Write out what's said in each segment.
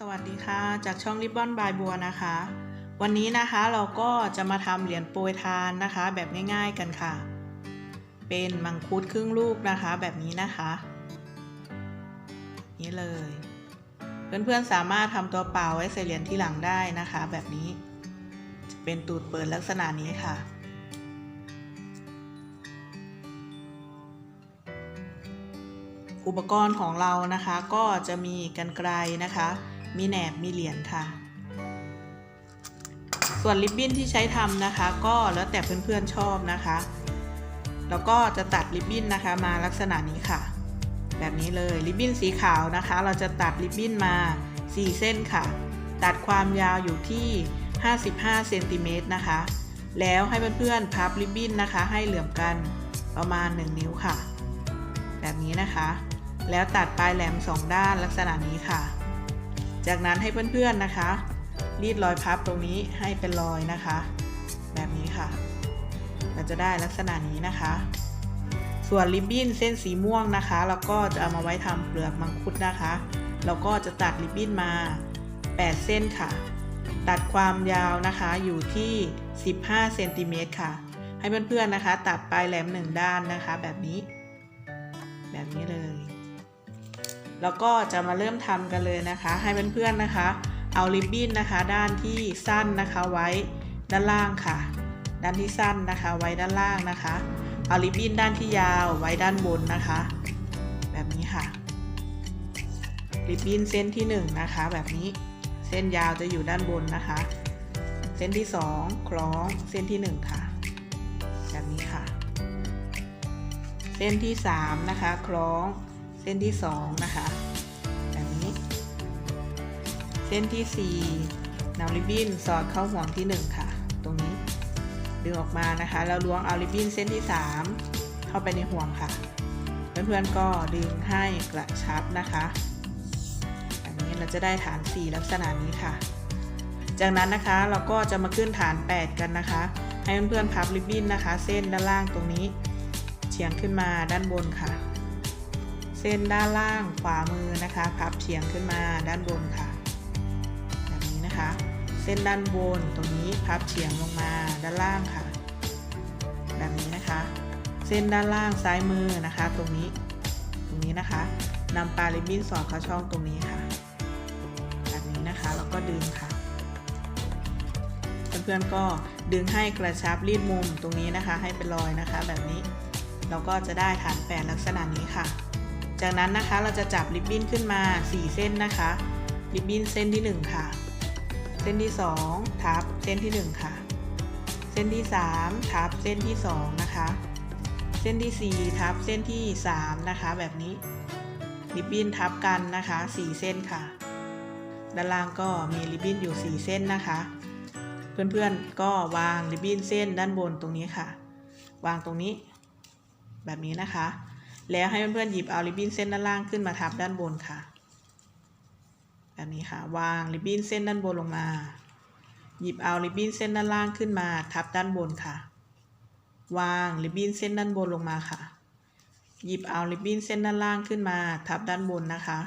สวัสดีค่ะ จากช่องริบบอนบายบัวนะคะ วันนี้นะคะเราก็จะมาทำเหรียญโปรยทานนะคะ แบบง่าย ๆกันค่ะ เป็นมังคุดครึ่งลูกนะคะ แบบนี้นะคะ นี่เลย เพื่อนๆสามารถทำตัวเปล่าไว้ใส่เหรียญที่หลังได้นะคะ แบบนี้ จะเป็นตูดเปิดลักษณะนี้ค่ะอุปกรณ์ของเรานะคะก็จะมีกันไกลนะคะ มีแหนบมีเหรียญค่ะ ส่วนริบบิ้นที่ใช้ทำนะคะ ก็แล้วแต่เพื่อนๆชอบนะคะ แล้วก็จะตัดริบบิ้นนะคะมาลักษณะนี้ค่ะ แบบนี้เลยริบบิ้นสีขาวนะคะ เราจะตัดริบบิ้นมา 4 เส้นค่ะ ตัดความยาวอยู่ที่ 55เซนติเมตรนะคะ แล้วให้เพื่อนๆพับริบบิ้นนะคะ ให้เหลื่อมกันประมาณ 1 นิ้วค่ะ แบบนี้นะคะ แล้วตัดปลายแหลม 2 ด้านลักษณะนี้ค่ะ จากนั้นให้เพื่อนๆนะคะ รีดรอยพับตรงนี้ให้เป็นรอยนะคะ แบบนี้ค่ะเราจะได้ลักษณะนี้นะคะ ส่วนริบบิ้นเส้นสีม่วงนะคะเราก็จะเอามาไว้ทำเปลือกมังคุดนะคะเราก็จะตัดริบบิ้นมา 8 เส้นค่ะ ตัดความยาวนะคะอยู่ที่ 15เซนติเมตรค่ะ ให้เพื่อนๆนะคะ ตัดปลายแหลม1ด้านนะคะ แบบนี้ แบบนี้เลย แล้วก็จะมาเริ่มทำกันเลยนะคะ ให้เพื่อนๆนะคะ เอาริบบิ้นนะคะ ด้านที่สั้นนะคะไว้ด้านล่างค่ะ ด้านที่สั้นนะคะ ไว้ด้านล่างนะคะ เอาริบบิ้นด้านที่ยาวไว้ด้านบนนะคะ แบบนี้ค่ะริบบิ้นเส้นที่1นนะคะ แบบนี้เส้นยาวจะอยู่ด้านบนนะคะ เส้นที่ 2 คล้องเส้นที่ 1 ค่ะ แบบนี้ค่ะ เส้นที่ 3 นะคะ คล้อง เส้นที่2นะคะแบบนี้ เส้นที่4นำริบบิ้นสอดเข้าห่วงที่1ค่ะ ตรงนี้ดึงออกมานะคะแล้วล้วงเอาริบบิ้นเส้นที่3เข้าไปในห่วงค่ะ เพื่อนๆก็ดึงให้กระชับนะคะแบบนี้เราจะได้ฐาน4ลักษณะนี้ค่ะ จากนั้นนะคะเราก็จะมาขึ้นฐาน 8 กันนะคะ ให้เพื่อนๆพับริบบิ้นนะคะ เส้นด้านล่างตรงนี้เฉียงขึ้นมาด้านบนค่ะ ส้นด้านล่างขวามือนะคะพับเฉียงขึ้นมาด้านบนค่ะ แบบนี้นะคะ เส้นด้านบนตรงนี้พับเฉียงลงมาด้านล่างค่ะ แบบนี้นะคะ เส้นด้านล่างซ้ายมือนะคะ ตรงนี้ ตรงนี้นะคะนำปลายริบบิ้นสอดเข้าช่องตรงนี้ค่ะ แบบนี้นะคะแล้วก็ดึงค่ะ เพื่อนๆก็ดึงให้กระชับรีดมุมตรงนี้นะคะ ให้เป็นรอยนะคะ แบบนี้เราก็จะได้ฐานแปดลักษณะนี้ค่ะ จากนั้นนะคะเราจะจับริบบิ้นขึ้นมา 4 เส้นนะคะ ริบบิ้นเส้นที่ 1 ค่ะ เส้นที่ 2 ทับเส้นที่ 1 ค่ะ เส้นที่ 3 ทับเส้นที่ 2 นะคะ เส้นที่ 4 ทับเส้นที่ 3 นะคะ แบบนี้ ริบบิ้นทับกันนะคะ 4 เส้นค่ะ ด้านล่างก็มีริบบิ้นอยู่ 4 เส้นนะคะ เพื่อนๆก็วางริบบิ้นเส้นด้านบนตรงนี้ค่ะ วางตรงนี้ แบบนี้นะคะ แล้วให้เพื่อนๆหยิบเอาริบบิ้นเส้นด้านล่างขึ้นมาทับด้านบนค่ะ แบบนี้ค่ะ วางริบบิ้นเส้นด้านบนลงมา หยิบเอาริบบิ้นเส้นด้านล่างขึ้นมา ทับด้านบนค่ะ วางริบบิ้นเส้นด้านบนลงมาค่ะ หยิบเอาริบบิ้นเส้นด้านล่างขึ้นมา ทับด้านบนนะคะ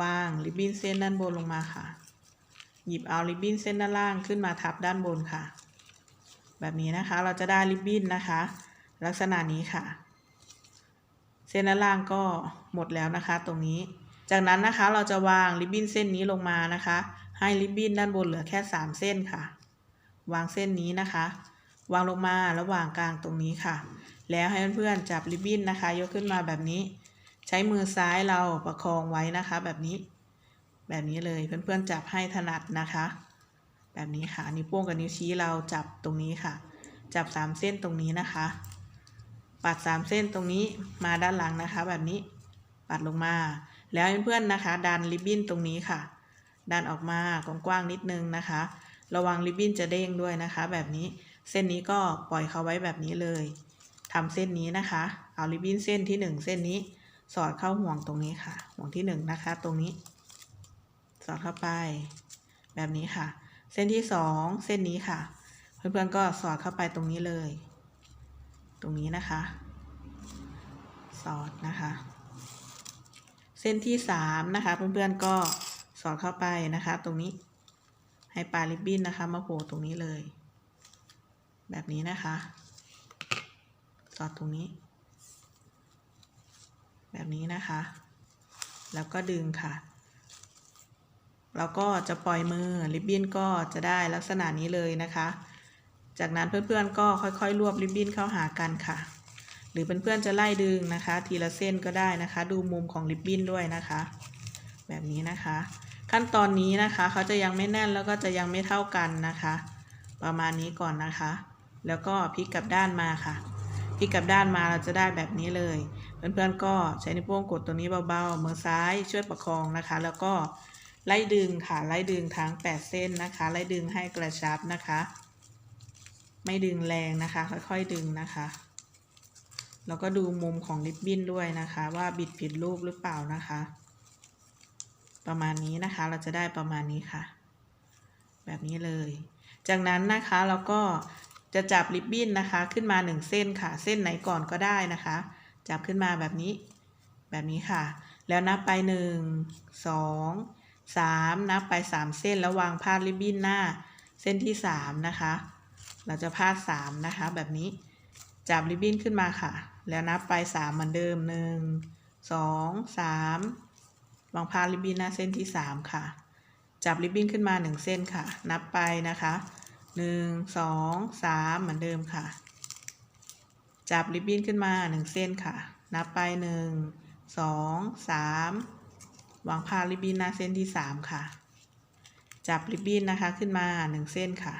วางริบบิ้นเส้นด้านบนลงมาค่ะ หยิบเอาริบบิ้นเส้นด้านล่างขึ้นมาทับด้านบนค่ะ แบบนี้นะคะ เราจะได้ริบบิ้นนะคะ ลักษณะนี้ค่ะ เส้นด้านล่างก็หมดแล้วนะคะ ตรงนี้ จากนั้นนะคะเราจะวางริบบิ้นเส้นนี้ลงมานะคะ ให้ริบบิ้นด้านบนเหลือแค่ 3 เส้นค่ะ วางเส้นนี้นะคะ วางลงมาระหว่างกลางตรงนี้ค่ะ แล้วให้เพื่อนๆจับริบบิ้นนะคะ ยกขึ้นมาแบบนี้ ใช้มือซ้ายเราประคองไว้นะคะ แบบนี้ แบบนี้เลยเพื่อนๆจับให้ถนัดนะคะ แบบนี้ค่ะนิ้วโป้งกับนิ้วชี้เราจับตรงนี้ค่ะ จับ 3 เส้นตรงนี้นะคะ ปัด3เส้นตรงนี้มาด้านหลังนะคะ แบบนี้ปัดลงมา แล้วเพื่อนๆนะคะดันริบบิ้นตรงนี้ค่ะ ดันออกมากว้างๆนิดนึงนะคะ ระวังริบบิ้นจะเด้งด้วยนะคะ แบบนี้เส้นนี้ก็ปล่อยเขาไว้แบบนี้เลยทำเส้นนี้นะคะ เอาริบบิ้นเส้นที่ 1 เส้นนี้ สอดเข้าห่วงตรงนี้ค่ะ ห่วงที่ 1 นะคะ ตรงนี้ สอดเข้าไป แบบนี้ค่ะ เส้นที่ 2 เส้นนี้ค่ะ เพื่อนๆก็สอดเข้าไปตรงนี้เลย ตรงนี้นะคะ สอดนะคะ เส้นที่3นะคะเพื่อนๆก็สอดเข้าไปนะคะ ตรงนี้ให้ปลายริบบิ้นนะคะมาโผล่ตรงนี้เลย แบบนี้นะคะ สอดตรงนี้ แบบนี้นะคะ แล้วก็ดึงค่ะแล้วก็จะปล่อยมือริบบิ้นก็จะได้ลักษณะนี้เลยนะคะ จากนั้นเพื่อนๆก็ค่อยๆ รวบริบบิ้นเข้าหากันค่ะ หรือเพื่อนๆจะไล่ดึงนะคะ ทีละเส้นก็ได้นะคะ ดูมุมของริบบิ้นด้วยนะคะ แบบนี้นะคะ ขั้นตอนนี้นะคะเขาจะยังไม่แน่นแล้วก็จะยังไม่เท่ากันนะคะ ประมาณนี้ก่อนนะคะ แล้วก็พลิกกลับด้านมาค่ะพลิกกลับด้านมาเราจะได้แบบนี้เลย เพื่อนๆก็ใช้นิ้วโป้งกดตัวนี้เบาๆมือซ้ายช่วยประคองนะคะ แล้วก็ไล่ดึงค่ะไล่ดึงทั้ง 8 เส้นนะคะ ไล่ดึงให้กระชับนะคะ ไม่ดึงแรงนะคะ ค่อยๆดึงนะคะ แล้วก็ดูมุมของริบบิ้นด้วยนะคะ ว่าบิดผิดรูปหรือเปล่านะคะ ประมาณนี้นะคะเราจะได้ประมาณนี้ค่ะ แบบนี้เลย จากนั้นนะคะเราก็จะจับริบบิ้นนะคะขึ้นมาหนึ่งเส้นค่ะ เส้นไหนก่อนก็ได้นะคะ จับขึ้นมาแบบนี้ แบบนี้ค่ะ แล้วนับไปหนึ่งสองสามนับไปสามเส้นแล้ววางพาดริบบิ้นหน้า เส้นที่สามนะคะ เราจะพาดสามนะคะแบบนี้จับริบบิ้นขึ้นมาค่ะ แล้วนับไปสามเหมือนเดิมหนึ่งสองสามวางพาดริบบิ้นหน้าเส้นที่สามค่ะ จับริบบิ้นขึ้นมาหนึ่งเส้นค่ะ นับไปนะคะหนึ่งสองสามเหมือนเดิมค่ะ จับริบบิ้นขึ้นมาหนึ่งเส้นค่ะ นับไปหนึ่งสองสามวางพาดริบบิ้นหน้าเส้นที่สามค่ะ จับริบบิ้นนะคะขึ้นมาหนึ่งเส้นค่ะ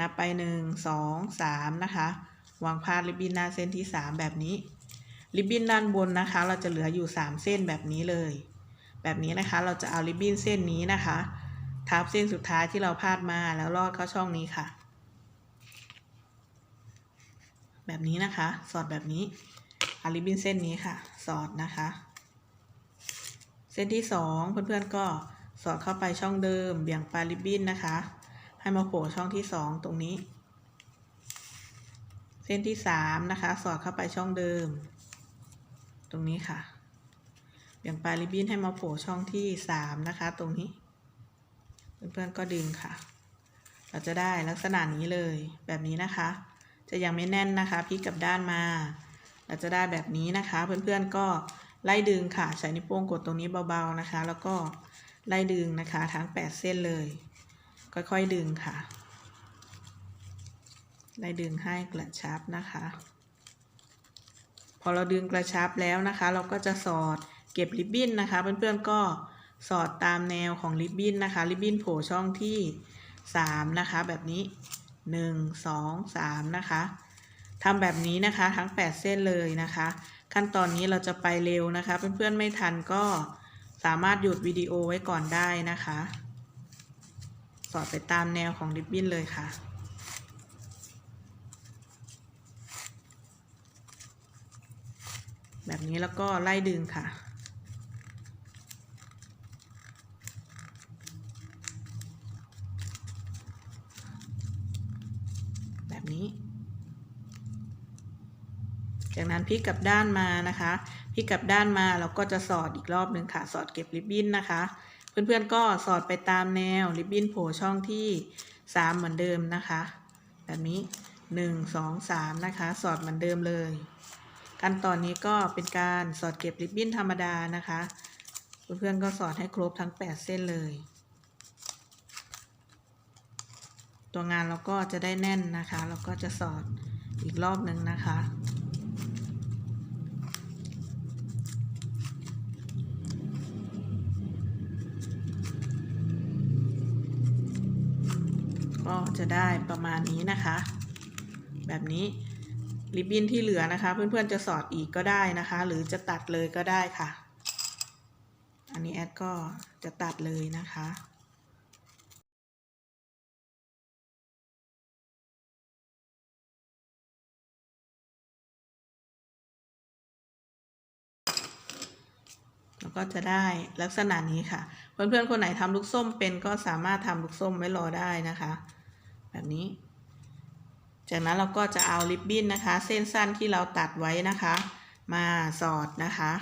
นับไปหนึ่งสองสามนะคะวางพาดริบบิ้นหน้าเส้นที่สามแบบนี้ ริบบิ้นด้านบนนะคะ เราจะเหลืออยู่สามเส้นแบบนี้เลย แบบนี้นะคะ เราจะเอาริบบิ้นเส้นนี้นะคะ ทับเส้นสุดท้ายที่เราพาดมาแล้วลอดเข้าช่องนี้ค่ะ แบบนี้นะคะ สอดแบบนี้เอาริบบิ้นเส้นนี้ค่ะ สอดนะคะ เส้นที่สองเพื่อนๆก็สอดเข้าไปช่องเดิม เบี่ยงปลายริบบิ้นนะคะ ให้มาโผล่ช่องที่สองตรงนี้ เส้นที่สามนะคะ สอดเข้าไปช่องเดิม ตรงนี้ค่ะเบี่ยงปลายริบบิ้นให้มาโผล่ช่องที่สามนะคะ ตรงนี้เพื่อนๆก็ดึงค่ะ เราจะได้ลักษณะนี้เลยแบบนี้นะคะ จะยังไม่แน่นนะคะพลิกกลับด้านมา เราจะได้แบบนี้นะคะ เพื่อนๆก็ไล่ดึงค่ะ ใช้นิ้วโป้งกดตรงนี้เบาๆนะคะ แล้วก็ไล่ดึงนะคะ ทั้ง 8 เส้นเลย ค่อยๆดึงค่ะไล่ดึงให้กระชับนะคะ พอเราดึงกระชับแล้วนะคะ เราก็จะสอดเก็บริบบิ้นนะคะ เพื่อนๆก็สอดตามแนวของริบบิ้นนะคะ ริบบิ้นโผล่ช่องที่3นะคะ แบบนี้ 1 2 3 นะคะทำแบบนี้นะคะทั้ง 8 เส้นเลยนะคะ ขั้นตอนนี้เราจะไปเร็วนะคะ เพื่อนๆไม่ทันก็สามารถหยุดวิดีโอไว้ก่อนได้นะคะ สอดไปตามแนวของริบบิ้นเลยค่ะ แบบนี้แล้วก็ไล่ดึงค่ะแบบนี้จากนั้นพลิกกลับด้านมานะคะ พลิกกลับด้านมาเราก็จะสอดอีกรอบหนึ่งค่ะ สอดเก็บริบบิ้นนะคะ เพื่อนๆก็สอดไปตามแนวริบบิ้นโผล่ช่องที่ 3 เหมือนเดิมนะคะ แบบนี้ 1 2 3 นะคะ สอดเหมือนเดิมเลย ขั้นตอนนี้ก็เป็นการสอดเก็บริบบิ้นธรรมดานะคะ เพื่อนๆก็สอดให้ครบทั้ง 8 เส้นเลย ตัวงานเราก็จะได้แน่นนะคะ เราก็จะสอดอีกรอบหนึ่งนะคะ ก็ จะได้ประมาณนี้นะคะ แบบนี้ริบบิ้นที่เหลือนะคะ เพื่อนๆจะสอดอีกก็ได้นะคะ หรือจะตัดเลยก็ได้ค่ะ อันนี้แอดก็จะตัดเลยนะคะแล้วก็จะได้ลักษณะนี้ค่ะ เพื่อนๆ คนไหนทำลูกส้มเป็นก็สามารถทำลูกส้มไว้รอได้นะคะ แบบนี้ จากนั้นเราก็จะเอาริบบิ้นนะคะ เส้นสั้นที่เราตัดไว้นะคะ มาสอดนะคะ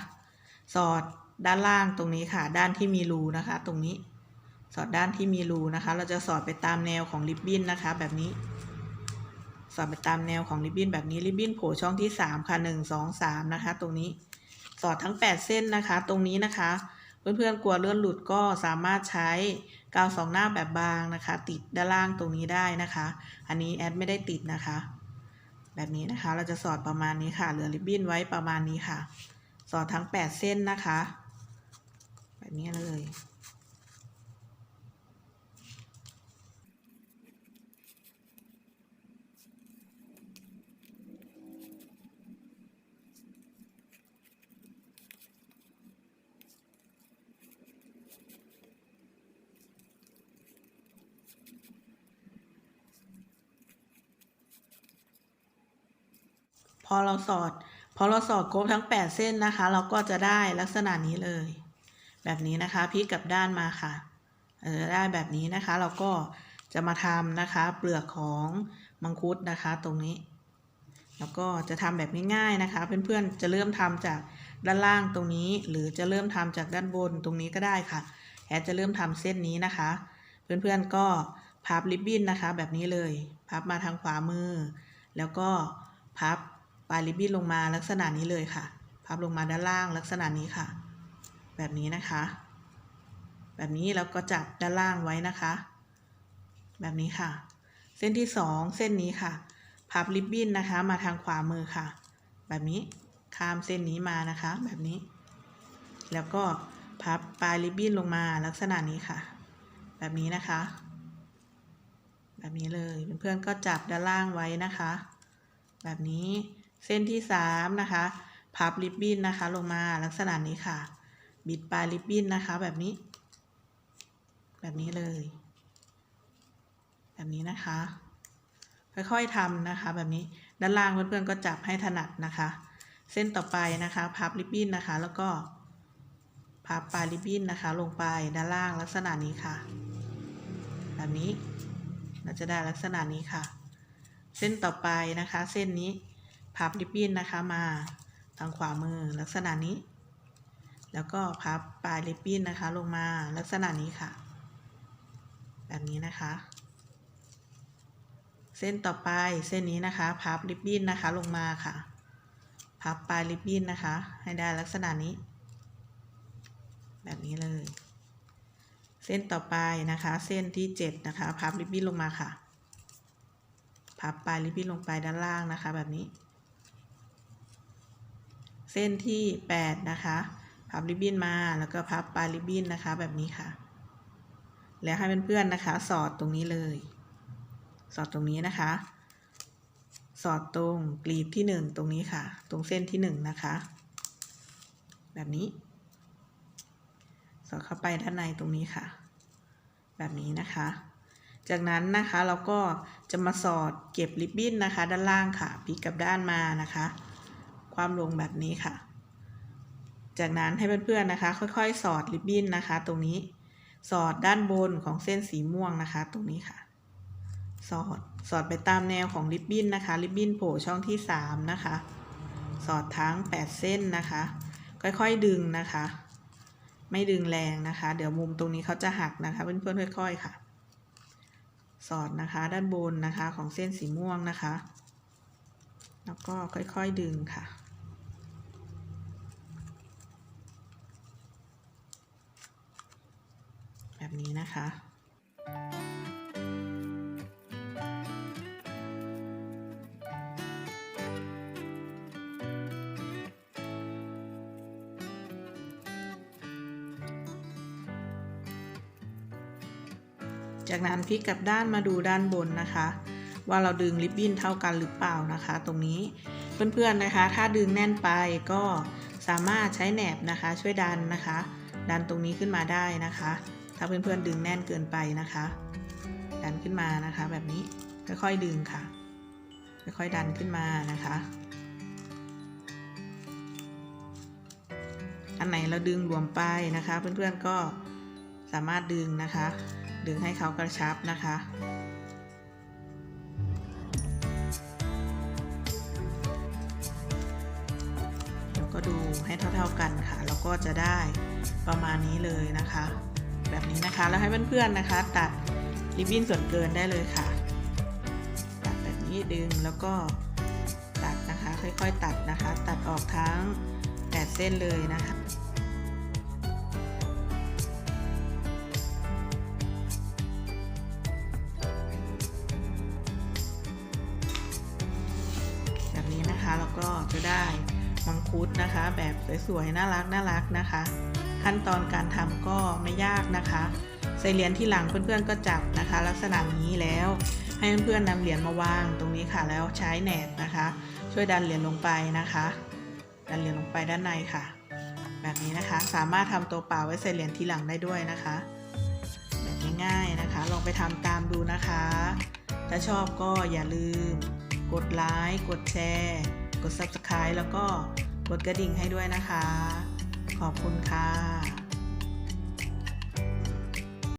สอดด้านล่างตรงนี้ค่ะ ด้านที่มีรูนะคะ ตรงนี้ สอดด้านที่มีรูนะคะ เราจะสอดไปตามแนวของริบบิ้นนะคะ แบบนี้ สอดไปตามแนวของริบบิ้นแบบนี้ริบบิ้นโผล่ช่องที่สามค่ะหนึ่งสองสามนะคะ ตรงนี้ สอดทั้งแปดเส้นนะคะ ตรงนี้นะคะ เพื่อนๆกลัวเลื่อนหลุดก็สามารถใช้ กาวสองหน้าแบบบางนะคะ ติดด้านล่างตรงนี้ได้นะคะ อันนี้แอดไม่ได้ติดนะคะ แบบนี้นะคะเราจะสอดประมาณนี้ค่ะเหลือริบบิ้นไว้ประมาณนี้ค่ะ สอดทั้ง 8 เส้นนะคะ แบบนี้เลย พอเราสอด พอเราสอดครบทั้ง 8 เส้นนะคะ เราก็จะได้ลักษณะนี้เลย แบบนี้นะคะพลิกกลับด้านมาค่ะเออได้แบบนี้นะคะ เราก็จะมาทำนะคะ เปลือกของมังคุดนะคะ ตรงนี้ แล้วก็จะทำแบบง่ายๆนะคะ เพื่อนๆจะเริ่มทำจากด้านล่างตรงนี้ หรือจะเริ่มทำจากด้านบนตรงนี้ก็ได้ค่ะแอดจะเริ่มทำเส้นนี้นะคะ เพื่อนๆก็พับริบบิ้นนะคะ แบบนี้เลย พับมาทางขวามือ แล้วก็พับ ปลายริบบิ้นลงมาลักษณะนี้เลยค่ะ พับลงมาด้านล่างลักษณะนี้ค่ะ แบบนี้นะคะ แบบนี้แล้วก็จับด้านล่างไว้นะคะ แบบนี้ค่ะ เส้นที่สองเส้นนี้ค่ะ พับริบบิ้นนะคะ มาทางขวามือค่ะ แบบนี้ข้ามเส้นนี้มานะคะ แบบนี้ แล้วก็พับปลายริบบิ้นลงมาลักษณะนี้ค่ะ แบบนี้นะคะ แบบนี้เลยเพื่อนๆก็จับด้านล่างไว้นะคะ แบบนี้ เส้นที่สามนะคะ พับริบบิ้นนะคะ ลงมาลักษณะนี้ค่ะ บิดปลายริบบิ้นนะคะ แบบนี้ แบบนี้เลย แบบนี้นะคะ ค่อยๆทำนะคะ แบบนี้ด้านล่างเพื่อนๆก็จับให้ถนัดนะคะ เส้นต่อไปนะคะ พับริบบิ้นนะคะ แล้วก็พับปลายริบบิ้นนะคะ ลงไปด้านล่างลักษณะนี้ค่ะ แบบนี้เราจะได้ลักษณะนี้ค่ะ เส้นต่อไปนะคะ เส้นนี้ พับริบบิ้นนะคะมาทางขวามือลักษณะนี้ แล้วก็พับปลายริบบิ้นนะคะลงมาลักษณะนี้ค่ะ แบบนี้นะคะ เส้นต่อไปเส้นนี้นะคะ พับริบบิ้นนะคะลงมาค่ะ พับปลายริบบิ้นนะคะ ให้ได้ลักษณะนี้ แบบนี้เลย เส้นต่อไปนะคะ เส้นที่เจ็ดนะคะ พับริบบิ้นลงมาค่ะ พับปลายริบบิ้นลงไปด้านล่างนะคะ แบบนี้ ส้นที่แปดนะคะพับริบบิ้นมาแล้วก็พับปลายริบบิ้นนะคะ แบบนี้ค่ะ แล้วให้เพื่อนๆนะคะ สอดตรงนี้เลย สอดตรงนี้นะคะ สอดตรงกลีบที่หนึ่งตรงนี้ค่ะ ตรงเส้นที่หนึ่งนะคะ แบบนี้ สอดเข้าไปด้านในตรงนี้ค่ะ แบบนี้นะคะ จากนั้นนะคะเราก็จะมาสอดเก็บริบบิ้นนะคะ ด้านล่างค่ะพลิกกลับด้านมานะคะ ความลงแบบนี้ค่ะ จากนั้นให้เพื่อนๆนะคะ ค่อยๆ สอดริบบิ้นนะคะ ตรงนี้สอดด้านบนของเส้นสีม่วงนะคะ ตรงนี้ค่ะ สอดสอดไปตามแนวของริบบิ้นนะคะ ริบบิ้นโผล่ช่องที่สามนะคะ สอดทั้งแปดเส้นนะคะ ค่อยๆดึงนะคะ ไม่ดึงแรงนะคะ เดี๋ยวมุมตรงนี้เขาจะหักนะคะ เพื่อนๆค่อย ๆค่ะ สอดนะคะด้านบนนะคะของเส้นสีม่วงนะคะ แล้วก็ค่อยๆดึงค่ะ แบบนี้นะคะจากนั้นพลิกกลับด้านมาดูด้านบนนะคะ ว่าเราดึงริบบิ้นเท่ากันหรือเปล่านะคะ ตรงนี้เพื่อนๆนะคะ ถ้าดึงแน่นไปก็สามารถใช้แหนบนะคะ ช่วยดันนะคะ ดันตรงนี้ขึ้นมาได้นะคะ ถ้าเพื่อนๆดึงแน่นเกินไปนะคะ ดันขึ้นมานะคะ แบบนี้ค่อยๆดึงค่ะ ค่อยๆดันขึ้นมานะคะ อันไหนเราดึงรวมไปนะคะ เพื่อนๆก็สามารถดึงนะคะ ดึงให้เขากระชับนะคะแล้วก็ดูให้เท่าๆกันค่ะ แล้วก็จะได้ประมาณนี้เลยนะคะ แบบนี้นะคะ แล้วให้เพื่อนๆนะคะ ตัดริบบิ้นส่วนเกินได้เลยค่ะ ตัดแบบนี้ดึงแล้วก็ตัดนะคะ ค่อยๆ ตัดนะคะ ตัดออกทั้ง8เส้นเลยนะคะ สวยๆ น่ารักน่ารักนะคะ ขั้นตอนการทำก็ไม่ยากนะคะ ใส่เหรียญที่หลังเพื่อนๆก็จับนะคะ ลักษณะนี้แล้ว ให้เพื่อนๆนำเหรียญมาวางตรงนี้ค่ะ แล้วใช้แหนบนะคะ ช่วยดันเหรียญลงไปนะคะ ดันเหรียญลงไปด้านในค่ะ แบบนี้นะคะสามารถทำตัวเปล่าไว้ใส่เหรียญที่หลังได้ด้วยนะคะ แบบง่ายๆนะคะ ลองไปทำตามดูนะคะ ถ้าชอบก็อย่าลืม กดไลค์กดแชร์ กด Subscribe แล้วก็ กดกระดิ่งให้ด้วยนะคะ ขอบคุณค่ะ